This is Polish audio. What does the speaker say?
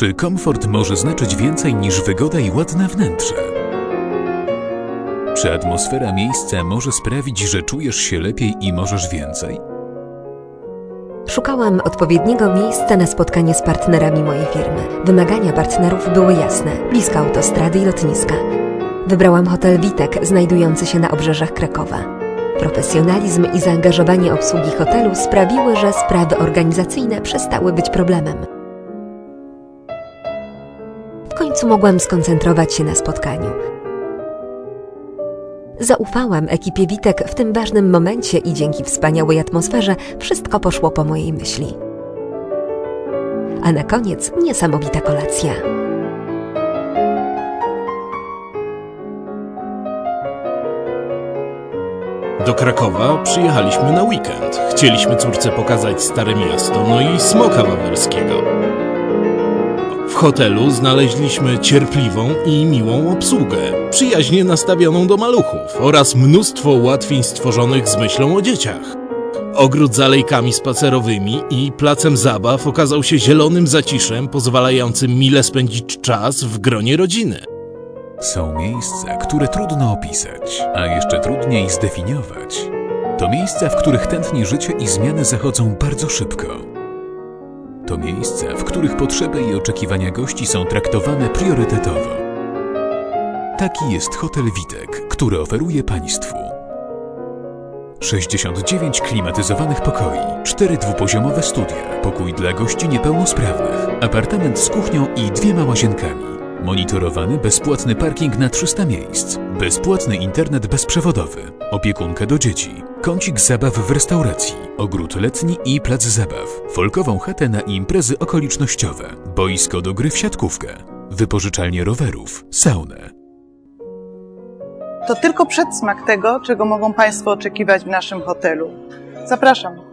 Czy komfort może znaczyć więcej niż wygoda i ładne wnętrze? Czy atmosfera miejsca może sprawić, że czujesz się lepiej i możesz więcej? Szukałam odpowiedniego miejsca na spotkanie z partnerami mojej firmy. Wymagania partnerów były jasne, blisko autostrady i lotniska. Wybrałam hotel Witek, znajdujący się na obrzeżach Krakowa. Profesjonalizm i zaangażowanie obsługi hotelu sprawiły, że sprawy organizacyjne przestały być problemem. Końcu mogłam skoncentrować się na spotkaniu. Zaufałam ekipie Witek w tym ważnym momencie i dzięki wspaniałej atmosferze wszystko poszło po mojej myśli. A na koniec niesamowita kolacja. Do Krakowa przyjechaliśmy na weekend. Chcieliśmy córce pokazać Stare Miasto, no i Smoka Wawerskiego. Hotelu znaleźliśmy cierpliwą i miłą obsługę, przyjaźnie nastawioną do maluchów oraz mnóstwo ułatwień stworzonych z myślą o dzieciach. Ogród z alejkami spacerowymi i placem zabaw okazał się zielonym zaciszem pozwalającym mile spędzić czas w gronie rodziny. Są miejsca, które trudno opisać, a jeszcze trudniej zdefiniować. To miejsca, w których tętni życie i zmiany zachodzą bardzo szybko. To miejsca, w których potrzeby i oczekiwania gości są traktowane priorytetowo. Taki jest Hotel Witek, który oferuje Państwu 69 klimatyzowanych pokoi, 4 dwupoziomowe studia, pokój dla gości niepełnosprawnych, apartament z kuchnią i dwiema łazienkami. Monitorowany bezpłatny parking na 300 miejsc, bezpłatny internet bezprzewodowy, opiekunka do dzieci, kącik zabaw w restauracji, ogród letni i plac zabaw, folkową chatę na imprezy okolicznościowe, boisko do gry w siatkówkę, wypożyczalnię rowerów, saunę. To tylko przedsmak tego, czego mogą Państwo oczekiwać w naszym hotelu. Zapraszam.